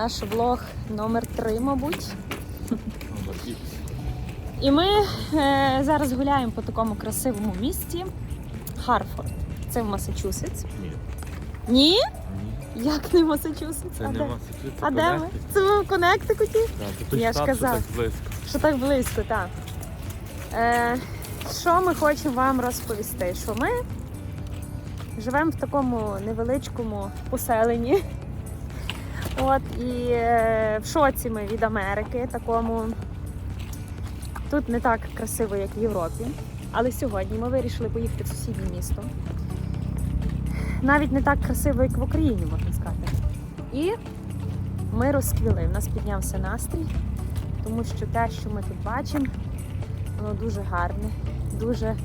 Наш влог номер 3 мабуть. І ми е, зараз гуляємо по такому красивому місті Харфорд. Це в Масачусетс. Ні. Ні? Ні. Як не Масачусетс? Це а не де? Масачусетс, А де ми? Це ми в Коннектикуті? Я ж штат, що так близько. Що так близько, так. Е, що ми хочемо вам розповісти? Що ми живемо в такому невеличкому поселенні. От, і е, в шоці ми від Америки, такому. Тут не так красиво, як в Європі. Але сьогодні ми вирішили поїхати в сусіднє місто. Навіть не так красиво, як в Україні, можна сказати. І ми розквіли. У нас піднявся настрій тому що те, що ми тут бачимо, воно дуже гарне, дуже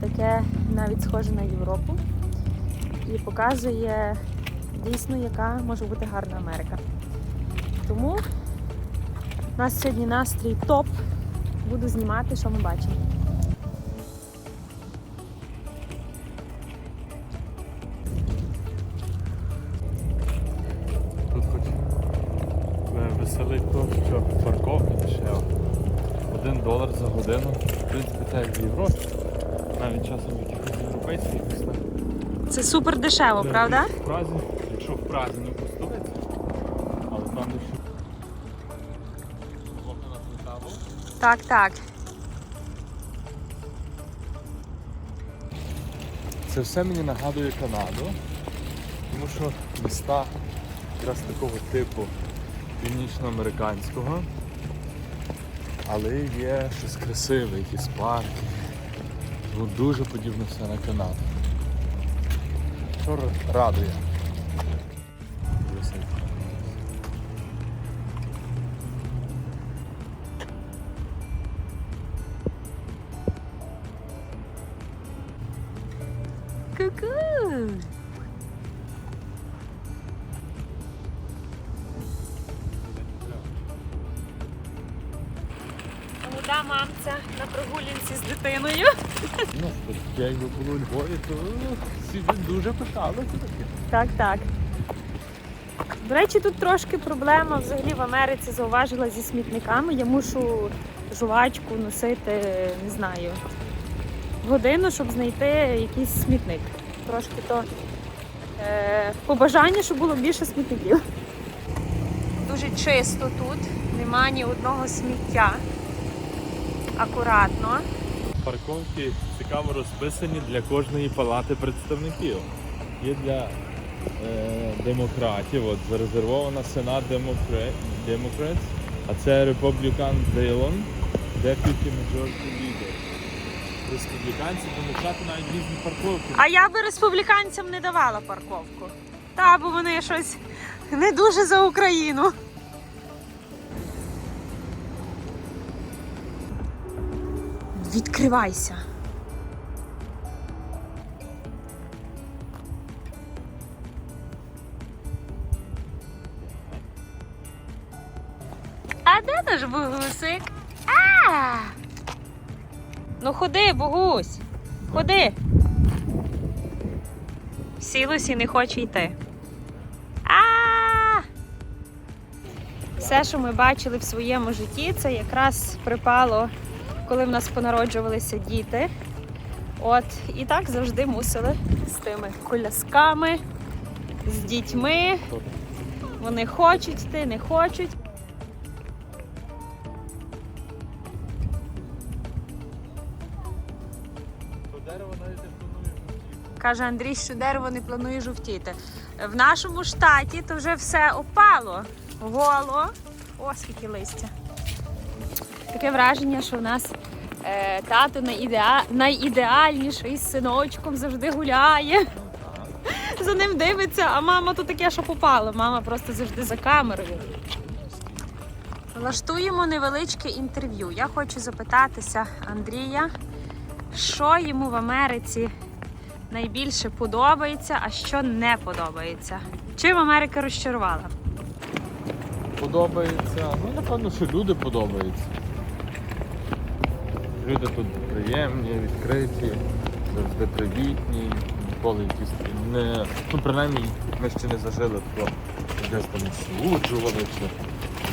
таке навіть схоже на Європу і показує дійсно, яка може бути гарна Америка. Тому у нас сьогодні настрій топ. Буду знімати, що ми бачимо. Тут хоч е, веселить то, що парковка дешева. Один долар за годину. В принципі, це як в Європі. Навіть часом якихось європейських містах. Це супер дешево, Де правда? В Празі, якщо в Празі не постулиться, але там дешево. Хлопці нас. Так, так. Це все мені нагадує Канаду, тому що міста якраз такого типу північноамериканського, але є щось красиве, якісь парки. Ну, дуже подібно все на Канаду. Радує. Ну, я якби було у Львові, то всі б дуже пишалися таке. Так, так. До речі, тут трошки проблема взагалі в Америці зауважила зі смітниками. Я мушу жувачку носити, не знаю, годину, щоб знайти якийсь смітник. Трошки то е, побажання, щоб було більше смітників. Дуже чисто тут, нема ні одного сміття. Акуратно. Парковки цікаво розписані для кожної палати представників. Є для е, демократів, от зарезервована Сенат Демокра- Democrats, а це Republican Dillon, Deputy Majority Leader. Республіканці, демократи навіть різні парковки. А я би республіканцям не давала парковку. Та, бо вони щось не дуже за Україну. Відкривайся. А де наш богусик? А! Ну ходи, богусь. Ходи. Сілось і не хоче йти. А! Все, що ми бачили в своєму житті, це якраз припало, коли в нас понароджувалися діти. От, і так завжди мусили з тими колясками, з дітьми. Вони хочуть йти, не хочуть. Каже Андрій, що дерево не планує жовтіти. В нашому штаті то вже все опало. Голо. О, скільки листя. Таке враження, що в нас е, тато найідеа... найідеальніший з синочком завжди гуляє. За ним дивиться, а мама то таке, що попало. Мама просто завжди за камерою. Влаштуємо невеличке інтерв'ю. Я хочу запитатися Андрія, що йому в Америці найбільше подобається, а що не подобається. Чим Америка розчарувала? Подобається. Ну, напевно, що люди подобаються. Люди тут приємні, відкриті, завжди привітні, ніколи якісь не. Ну, принаймні, ми ще не зажили, то десь там суджували чи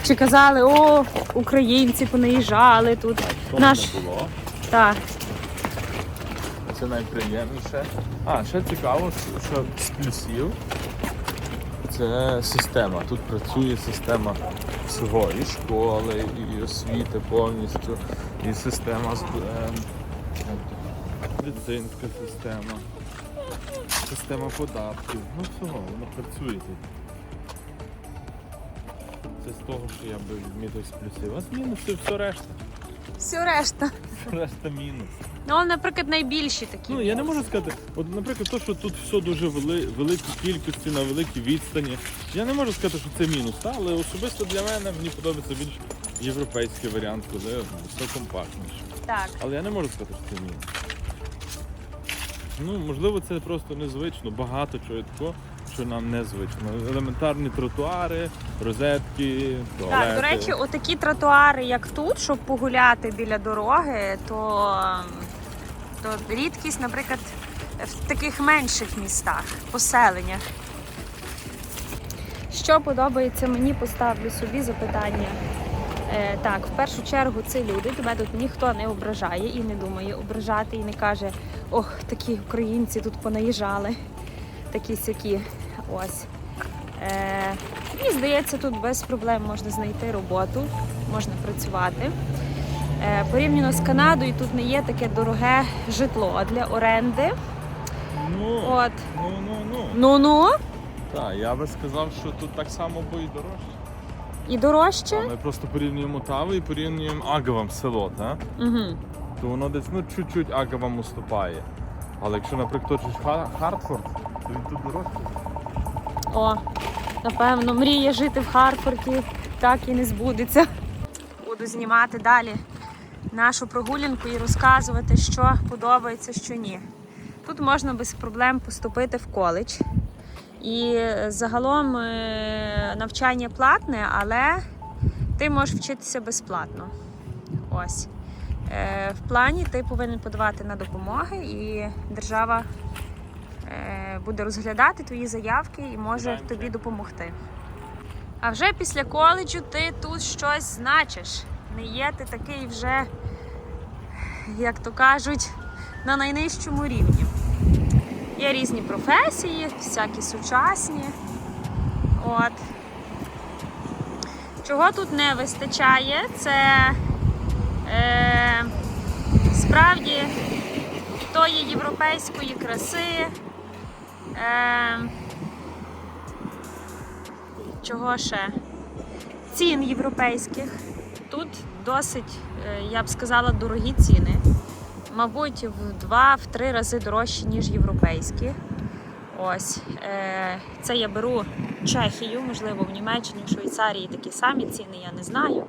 Чи казали, о, українці понаїжджали тут. що Наш- не було. Так, Це найприємніше. А, ще цікаво, що з плюсів це система. Тут працює система всього, і школи, і освіти повністю, і система ем, медицинська система, система податків. Ну всього, воно працює тут. Це з того, що я би відмітив з плюсів. А з мінусів все решта. Все решта. Решта мінус. Ну, наприклад, найбільші такі. Ну, я не можу сказати, от, наприклад, то, що тут все дуже вели, великі кількості на великій відстані. Я не можу сказати, що це мінус, та? але особисто для мене мені подобається більш європейський варіант, коли все компактніше. Так. Але я не можу сказати, що це мінус. Ну, можливо, це просто незвично, багато чого такого, що нам незвично. Елементарні тротуари, розетки, туалети. Так, до речі, отакі тротуари, як тут, щоб погуляти біля дороги, то, то рідкість, наприклад, в таких менших містах, поселеннях. Що подобається мені, поставлю собі запитання. Е, так, в першу чергу це люди. Тебе тут ніхто не ображає і не думає ображати, і не каже, ох, такі українці тут понаїжджали, такі сякі. Ось. Е, Мені здається, тут без проблем можна знайти роботу, можна працювати. Е, Порівняно з Канадою, тут не є таке дороге житло для оренди. Ну, От. ну, ну, ну. Ну-ну, Так, я би сказав, що тут так само бо і дорожче. і дорожче. Ми просто порівнюємо Таву і порівнюємо Агавам село, так? Угу. То воно десь ну чуть-чуть Агавам уступає. Але якщо, наприклад, же Ха- Хартфорд, то він тут дорожче. О, напевно, мріє жити в Харфорді, так і не збудеться. Буду знімати далі нашу прогулянку і розказувати, що подобається, що ні. Тут можна без проблем поступити в коледж. І загалом е, навчання платне, але ти можеш вчитися безплатно. Ось. Е, В плані ти повинен подавати на допомоги, і держава буде розглядати твої заявки і може тобі допомогти. А вже після коледжу ти тут щось значиш. Не є ти такий вже, як то кажуть, на найнижчому рівні. Є різні професії, всякі сучасні. От. Чого тут не вистачає, це е, справді тої європейської краси. Е, чого ще? Цін європейських. Тут досить, е, я б сказала, дорогі ціни. Мабуть, в два-три рази дорожчі, ніж європейські. Ось. Е, Це я беру Чехію, можливо, в Німеччині, в Швейцарії такі самі ціни, я не знаю.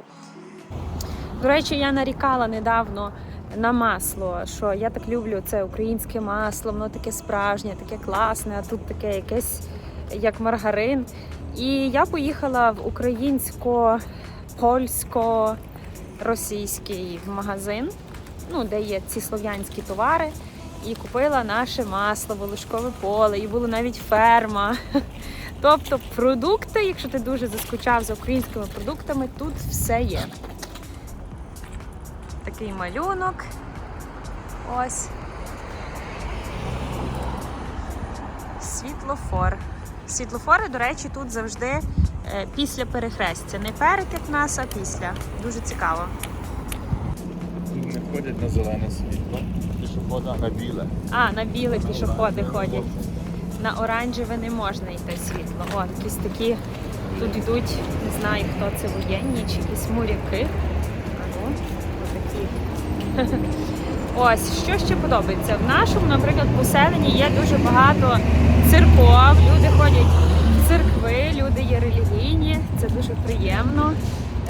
До речі, я нарікала недавно на масло, що я так люблю це українське масло, воно таке справжнє, таке класне, а тут таке якесь як маргарин. І я поїхала в українсько-польсько-російський магазин, ну, де є ці слов'янські товари, і купила наше масло, волошкове поле, і була навіть ферма. Тобто продукти, якщо ти дуже заскучав за українськими продуктами, тут все є. Такий малюнок. Ось. Світлофор. Світлофори, до речі, тут завжди е, після перехрестя. Не перед як нас, а після. Дуже цікаво. Не ходять на зелене світло, пішохода на біле. А, на біле пішоходи ходять. На оранжеве не можна йти світло. О, якісь такі тут йдуть, не знаю, хто це воєнні чи якісь моряки. Ось, що ще подобається? В нашому, наприклад, поселенні є дуже багато церков, люди ходять в церкви, люди є релігійні, це дуже приємно.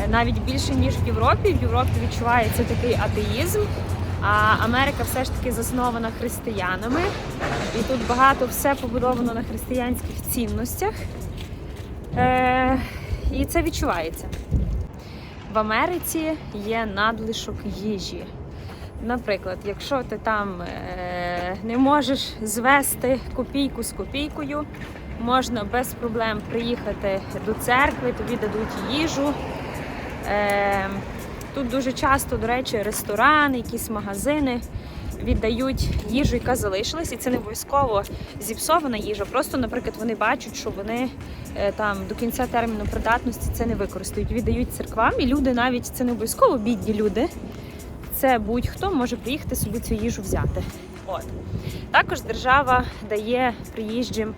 Е, Навіть більше, ніж в Європі. В Європі відчувається такий атеїзм, а Америка все ж таки заснована християнами. І тут багато все побудовано на християнських цінностях. Е, і це відчувається. В Америці є надлишок їжі. Наприклад, якщо ти там е, не можеш звести копійку з копійкою, можна без проблем приїхати до церкви, тобі дадуть їжу. Е, тут дуже часто, до речі, ресторани, якісь магазини віддають їжу, яка залишилась, і це не обов'язково зіпсована їжа. Просто, наприклад, вони бачать, що вони е, там до кінця терміну придатності це не використають. Віддають церквам, і люди навіть це не обов'язково бідні люди. Це будь-хто може приїхати собі цю їжу взяти. От також держава дає приїжджим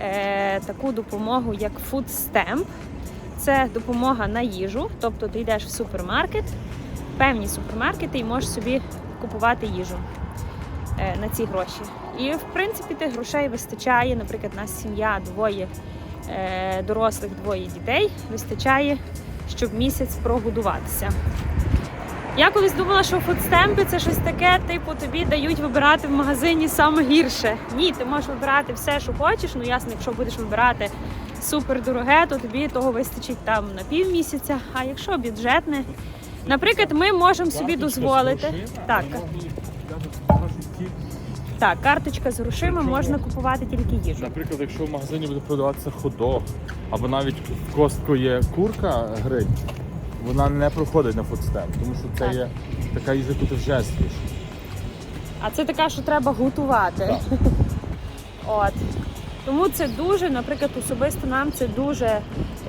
е, таку допомогу, як Food Stamp. Це допомога на їжу, тобто ти йдеш в супермаркет, певні супермаркети і можеш собі купувати їжу е, на ці гроші. І в принципі тих грошей вистачає. Наприклад, у нас сім'я двоє е, дорослих, двоє дітей. Вистачає, щоб місяць прогодуватися. Я колись думала, що фудстемпи це щось таке, типу, тобі дають вибирати в магазині саме гірше. Ні, ти можеш вибирати все, що хочеш. Ну ясно, якщо будеш вибирати супер дороге, то тобі того вистачить там на півмісяця. А якщо бюджетне, наприклад, ми можемо собі дозволити. Так, так, карточка з грошима можна купувати тільки їжу. Наприклад, якщо в магазині буде продаватися ходок, або навіть в костку є курка гриль, вона не проходить на фудстемп, тому що це Так. є така їжа, яку ти вже з'їш. А це така, що треба готувати. От. Тому це дуже, наприклад, особисто нам це дуже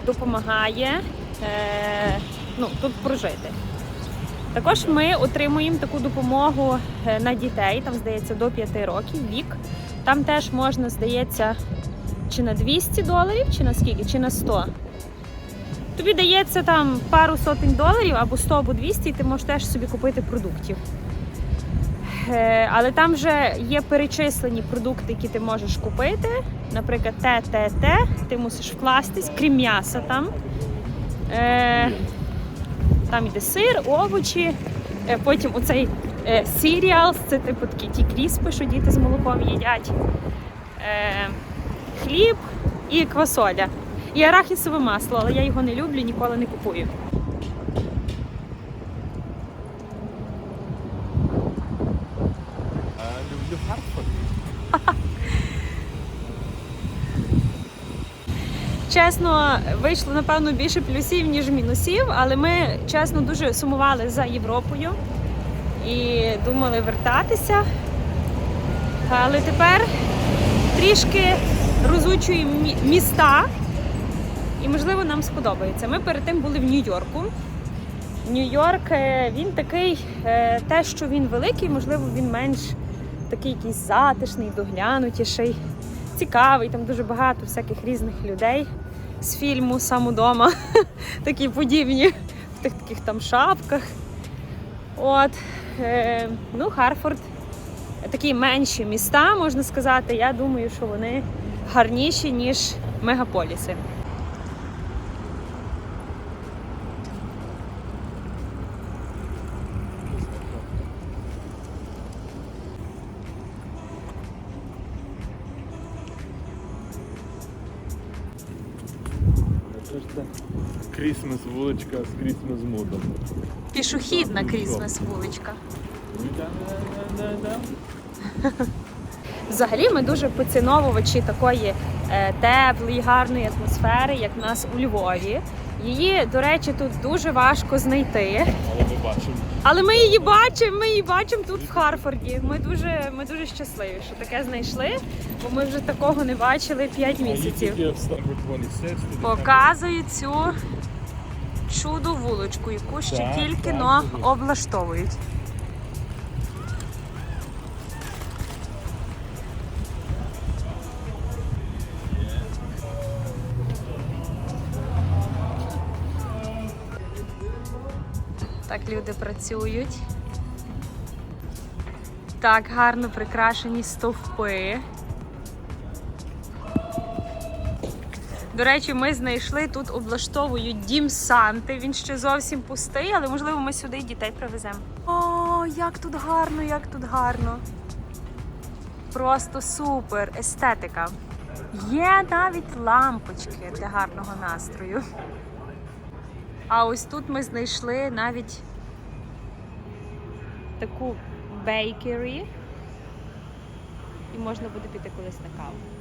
допомагає е, ну, тут прожити. Також ми отримуємо таку допомогу е, на дітей, там, здається, до 5 років вік. Там теж можна, здається, чи на 200 доларів, чи на скільки, чи на 100. Тобі дається там пару сотень доларів або 100, або 200, і ти можеш теж собі купити продуктів. Е, Але там вже є перечислені продукти, які ти можеш купити. Наприклад, те, те, те, ти мусиш вкластись, крім м'яса там. Е, Там йде сир, овочі, е, потім оцей сіріал, це типу такі ті кріспи, що діти з молоком їдять. Хліб і квасоля. І арахісове масло, але я його не люблю, ніколи не купую. Люблю Хартфорд. Чесно, вийшло напевно більше плюсів, ніж мінусів, але ми чесно дуже сумували за Європою і думали вертатися. Але тепер трішки розучуємо міста, і можливо нам сподобається. Ми перед тим були в Нью-Йорку. Нью-Йорк е, він такий, е, те, що він великий, можливо, він менш такий якийсь затишний, доглянутіший цікавий, там дуже багато всяких різних людей з фільму сам удома, такі подібні в тих таких там шапках. От, е, ну, Харфорд, такі менші міста, можна сказати. Я думаю, що вони гарніші, ніж мегаполіси. Вуличка з Крісмас мудом. Пішохідна крізмес вуличка. Взагалі ми дуже поціновувачі такої е, теплої, гарної атмосфери, як в нас у Львові. Її, до речі, тут дуже важко знайти. Але ми бачимо. Але ми її бачимо, ми її бачимо тут в Харфорді. Ми дуже, ми дуже щасливі, що таке знайшли, бо ми вже такого не бачили 5 місяців. Є в Станфорд 26. Показую цю чудо вуличку, яку ще Так, тільки так, но дуже. облаштовують. Так люди працюють. Так гарно прикрашені стовпи. До речі, ми знайшли тут облаштовують дім Санти. Він ще зовсім пустий, але можливо ми сюди дітей привеземо. О, як тут гарно, як тут гарно. Просто супер, естетика. Є навіть лампочки для гарного настрою. А ось тут ми знайшли навіть таку бейкері. І можна буде піти колись на каву.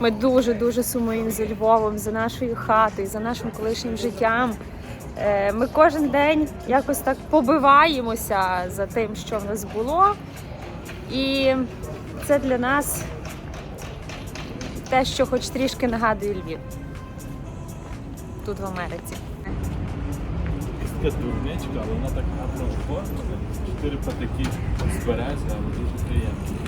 Ми дуже-дуже сумуємо за Львовом, за нашою хатою, за нашим колишнім життям. Е, Ми кожен день якось так побиваємося за тим, що в нас було. І це для нас те, що хоч трішки нагадує Львів тут в Америці. Така дурничка, але вона так гарно оформлена. Чотири патики з берези, але дуже приємно.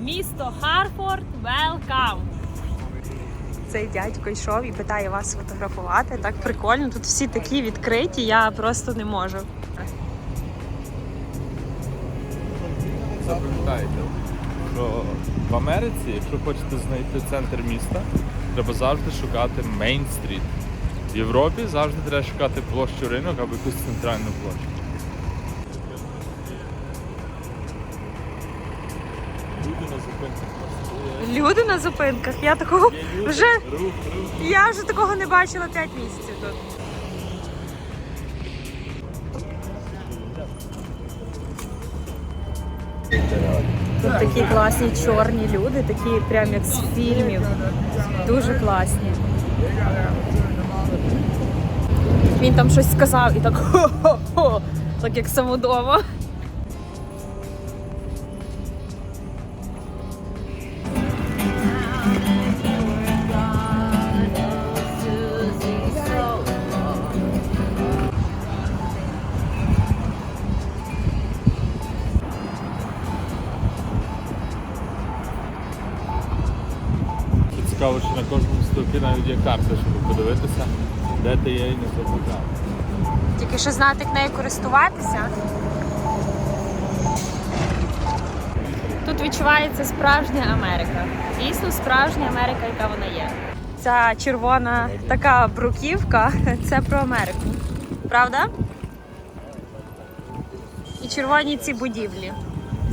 Місто Харфорд, welcome! Цей дядько йшов і питає вас сфотографувати. Так прикольно. Тут всі такі відкриті, я просто не можу. Запам'ятайте, що в Америці, якщо хочете знайти центр міста, треба завжди шукати Мейн-стріт. В Європі завжди треба шукати площу ринок або якусь центральну площу. Зупинках. Я такого вже я вже такого не бачила 5 місяців тут. Тут такі класні чорні люди, такі прям як з фільмів. Дуже класні. Він там щось сказав і так хо-хо-хо, так як самодома. Навіть є карта, щоб подивитися, де ти є і не заблукав. Тільки що знати, як нею користуватися. Тут відчувається справжня Америка. Дійсно справжня Америка, яка вона є. Ця червона така бруківка це про Америку. Правда? І червоні ці будівлі.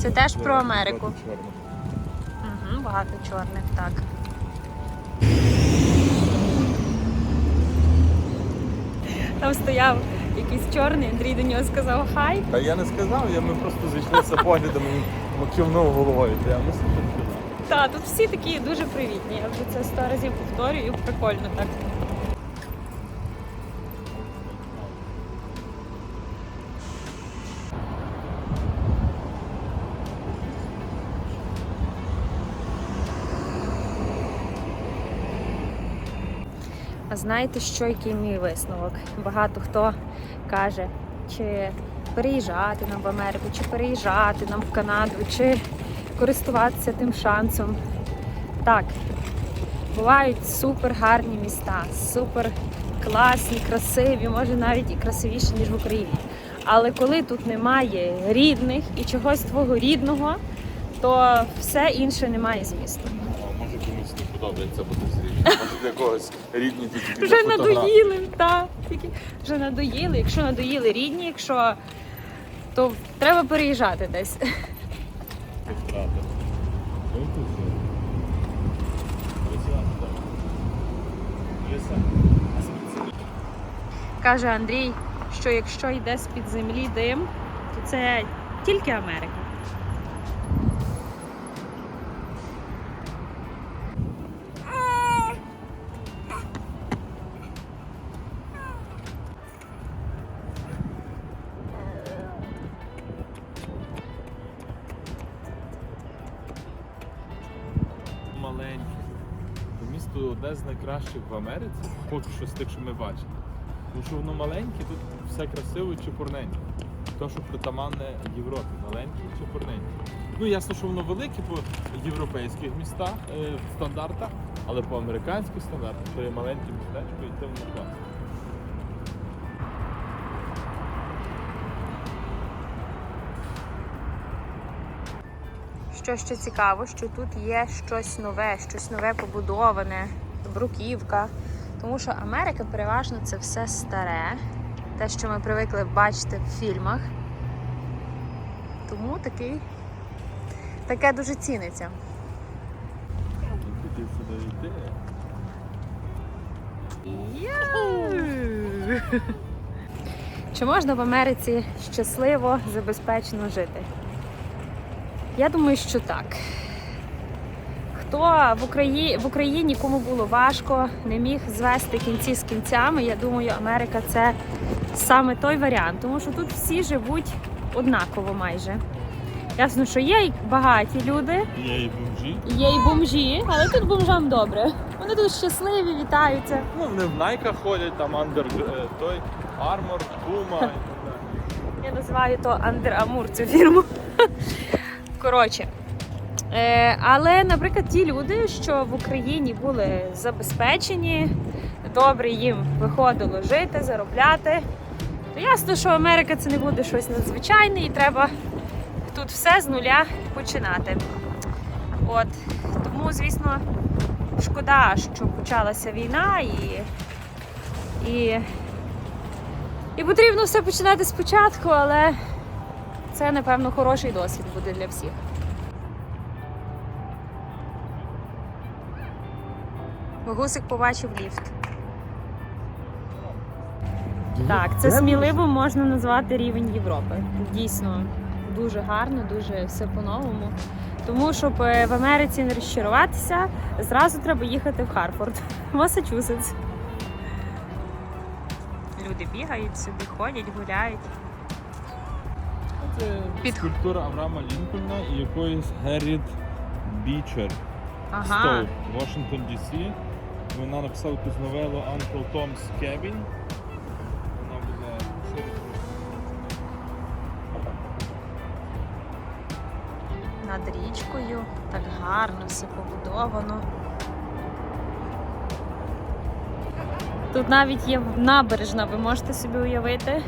Це теж про Америку. Угу, багато чорних, так. Там стояв якийсь чорний, Андрій до нього сказав хай. Та я не сказав, я ми просто зійшлися поглядом і кивнув головою. Так. Так, тут всі такі дуже привітні. Я вже це сто разів повторюю, прикольно так. Знаєте, що який мій висновок? Багато хто каже, чи переїжджати нам в Америку, чи переїжджати нам в Канаду, чи користуватися тим шансом. Так, бувають супер гарні міста, супер класні, красиві, може навіть і красивіші, ніж в Україні. Але коли тут немає рідних і чогось твого рідного, то все інше не має змісту. Може комусь не подобається бути з рідним. Для когось рідні тільки Вже надоїли, так. Тільки вже надоїли. Якщо надоїли рідні, якщо то треба переїжджати десь. Каже Андрій, що якщо йде з-під землі дим, то це тільки Америка. З в Америці, поки що з тих, що ми бачили. Тому що воно маленьке, тут все красиво і чепурненьке. То, що притаманне Європі, маленьке і чепурненьке. Ну, ясно, що воно велике по європейських містах, е, стандартах, але по американських стандартах то є маленьке містечко і це воно класно. Що ще цікаво, що тут є щось нове, щось нове побудоване, бруківка. Тому що Америка переважно це все старе, те, що ми привикли бачити в фільмах. Тому такий, таке дуже ціниться. Чи можна в Америці щасливо, забезпечено жити? Я думаю, що так. Хто в Україні, в Україні кому було важко, не міг звести кінці з кінцями, я думаю, Америка це саме той варіант, тому що тут всі живуть однаково майже. Ясно, що є й багаті люди, Є і бомжі. є й бомжі, але тут бомжам добре. Вони тут щасливі, вітаються. Ну, вони в найках ходять, там андер той армор, і далі. Я називаю то Under Amour цю фірму. Коротше. Е, але, наприклад, ті люди, що в Україні були забезпечені, добре їм виходило жити, заробляти, то ясно, що Америка це не буде щось надзвичайне і треба тут все з нуля починати. От. Тому, звісно, шкода, що почалася війна і. і і потрібно все починати спочатку, але це, напевно, хороший досвід буде для всіх. Гусик побачив ліфт. Так, це сміливо можна назвати рівень Європи. Дійсно, дуже гарно, дуже все по-новому. Тому, щоб е, в Америці не розчаруватися, зразу треба їхати в Харфорд, Масачусетс. Люди бігають собі, ходять, гуляють. Це Під- скульптура Авраама Лінкольна і якоїсь Герріт Бічер. Ага. Стоуп, Вашингтон, Ді.Сі. Вона написала якусь новелу Uncle Tom's Cabin. Вона буде над річкою. Так гарно все побудовано. Тут навіть є набережна, ви можете собі уявити.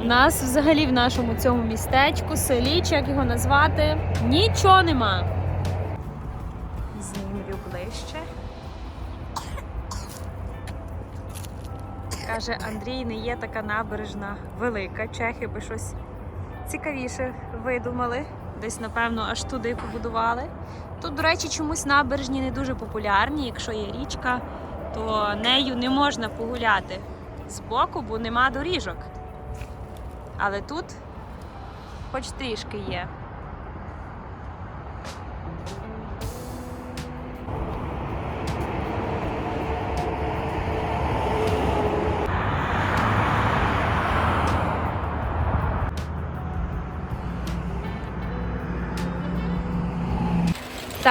У нас взагалі в нашому цьому містечку, селі, чи як його назвати, нічого нема. Каже, Андрій, не є така набережна велика. Чехи би щось цікавіше видумали. Десь, напевно, аж туди побудували. Тут, до речі, чомусь набережні не дуже популярні. Якщо є річка, то нею не можна погуляти збоку, бо нема доріжок. Але тут хоч трішки є.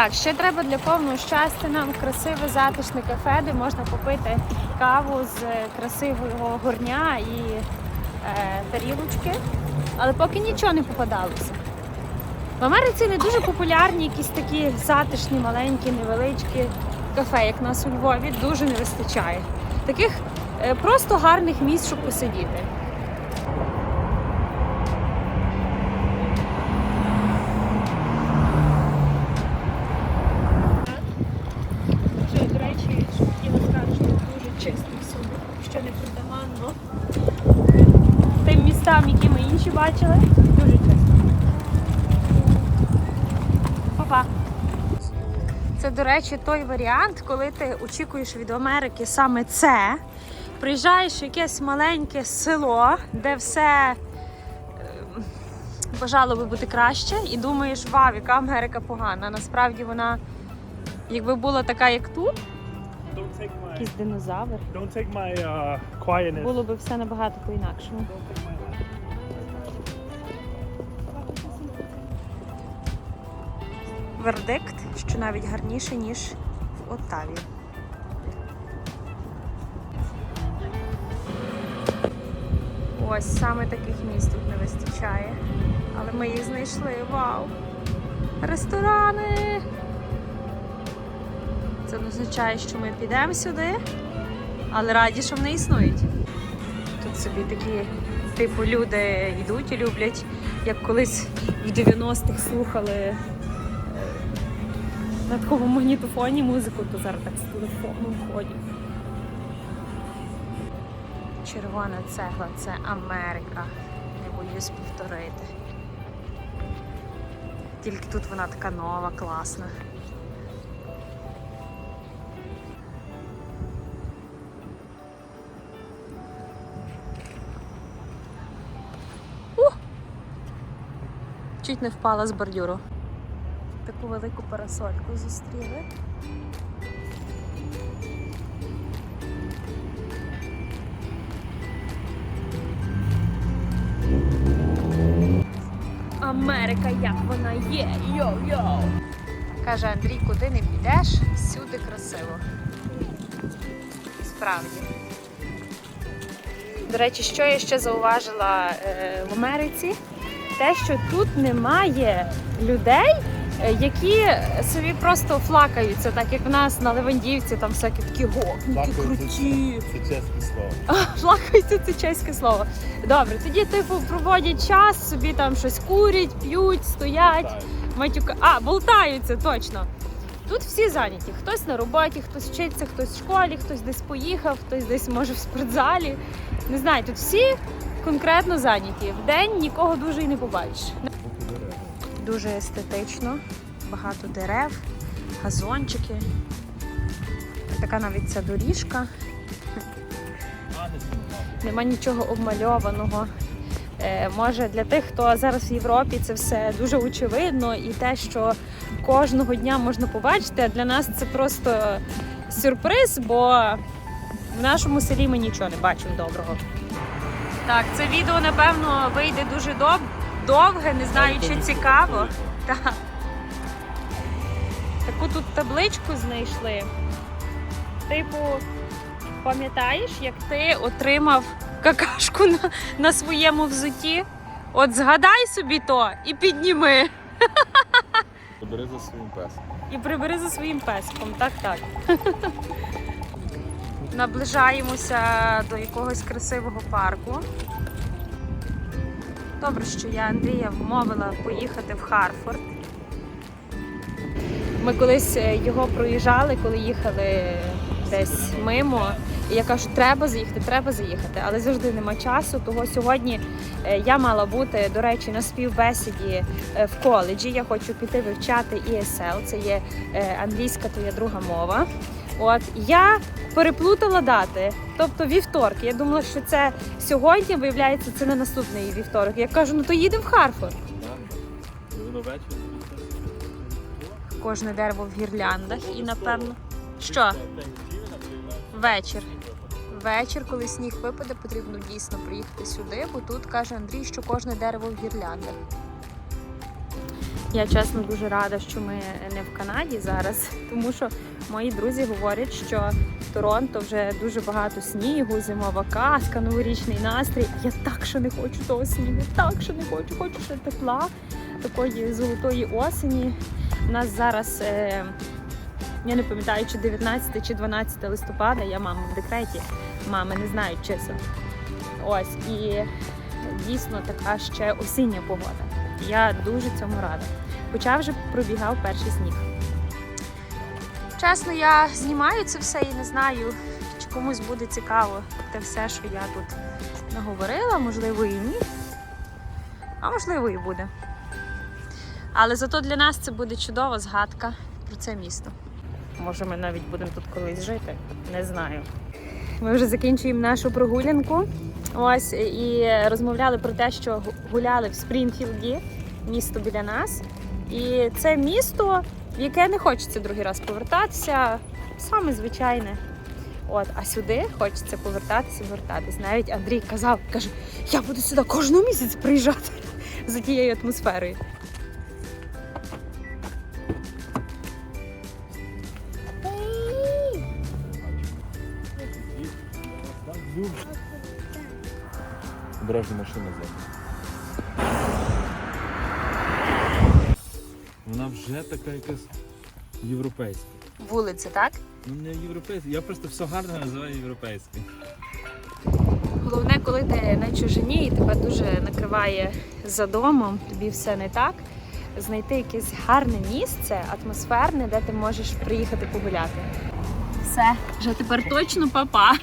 Так, ще треба для повного щастя нам красиве затишне кафе, де можна попити каву з красивого горня і е, тарілочки. Але поки нічого не попадалося. В Америці не дуже популярні якісь такі затишні, маленькі, невеличкі кафе, як нас у Львові, дуже не вистачає. Таких е, просто гарних місць, щоб посидіти. Вже, до речі, що хотіла сказати, що дуже чисто всюди, що не притаманно тим містам, які ми інші бачили, дуже чисто. Па-па. Це, до речі, той варіант, коли ти очікуєш від Америки саме це. Приїжджаєш в якесь маленьке село, де все е, бажало би бути краще, і думаєш, вау, яка Америка погана. Насправді вона, якби була така, як тут, якийсь динозавр, don't take my uh, було б все набагато по-інакшому. Вердикт, що навіть гарніше, ніж в Оттаві. Ось саме таких місць тут не вистачає. Але ми їх знайшли. Вау! Ресторани! Це не означає, що ми підемо сюди, але раді, що вони існують. Тут собі такі, типу, люди йдуть і люблять, як колись в 90-х слухали на такому магнітофоні музику, то зараз так з телефоном ходять. Червона цегла це Америка. Не боюсь повторити. Тільки тут вона така нова, класна. Чуть не впала з бордюру. Таку велику парасольку зустріли. Америка, як вона є, йоу-йоу. Каже Андрій, куди не підеш, всюди красиво. Справді. До речі, що я ще зауважила е, в Америці, те, що тут немає людей, які собі просто флакаються, так як в нас на Левандівці, там всякі такі гопники, круті. Це чесне слово. Флакаються це чеське слово. Добре, тоді, типу, проводять час, собі там щось курять, п'ють, стоять, матюка. А, болтаються, точно. Тут всі зайняті. Хтось на роботі, хтось вчиться, хтось в школі, хтось десь поїхав, хтось десь може в спортзалі. Не знаю, тут всі конкретно зайняті. В день нікого дуже і не побачиш. Дуже естетично, багато дерев, газончики. Така навіть ця доріжка. Нема нічого обмальованого. Е, може для тих, хто зараз в Європі, це все дуже очевидно, і те, що кожного дня можна побачити, а для нас це просто сюрприз, бо в нашому селі ми нічого не бачимо доброго. Так, це відео напевно вийде дуже дов... довге, не знаю, чи цікаво. Так. Таку тут табличку знайшли. Типу, пам'ятаєш, як ти отримав какашку на, на своєму взуті? От згадай собі то і підніми. Бери за своїм песом. І прибери за своїм песком. Так, так. Наближаємося до якогось красивого парку. Добре, що я Андрія вмовила поїхати в Харфорд. Ми колись е, його проїжджали, коли їхали десь мимо. І я кажу, треба заїхати, треба заїхати, але завжди нема часу. Того сьогодні е, я мала бути, до речі, на співбесіді е, в коледжі. Я хочу піти вивчати ESL, це є англійська твоя друга мова. От я переплутала дати, тобто вівторк. Я думала, що це сьогодні, виявляється, це не наступний вівторок. Я кажу, ну то їдемо в Харфорд. Кожне дерево в гірляндах і напевно. Що? Вечір. Вечір, коли сніг випаде, потрібно дійсно приїхати сюди, бо тут каже Андрій, що кожне дерево в гірляндах. Я чесно дуже рада, що ми не в Канаді зараз, тому що мої друзі говорять, що в Торонто вже дуже багато снігу, зимова казка, новорічний настрій. Я так що не хочу того снігу, так що не хочу, хочу ще тепла, такої золотої осені. У нас зараз. Е- я не пам'ятаю, чи 19 чи 12 листопада, я мама в декреті, мами не знають чисел. Ось, і дійсно така ще осіння погода. Я дуже цьому рада. Хоча вже пробігав перший сніг. Чесно, я знімаю це все і не знаю, чи комусь буде цікаво те все, що я тут наговорила, можливо, і ні. А можливо, і буде. Але зато для нас це буде чудова згадка про це місто. Може, ми навіть будемо тут колись жити. Не знаю. Ми вже закінчуємо нашу прогулянку. Ось і розмовляли про те, що гуляли в Спрінфілді, місто біля нас. І це місто, в яке не хочеться другий раз повертатися, саме звичайне. От, а сюди хочеться повертатися, повертатись. Навіть Андрій казав, каже, я буду сюди кожного місяця приїжджати за тією атмосферою. Обережно машина зараз. Вона вже така якась європейська. Вулиця, так? Ну не європейська. Я просто все гарно називаю європейською. Головне, коли ти на чужині і тебе дуже накриває за домом, тобі все не так. Знайти якесь гарне місце, атмосферне, де ти можеш приїхати погуляти. Все, вже тепер точно папа.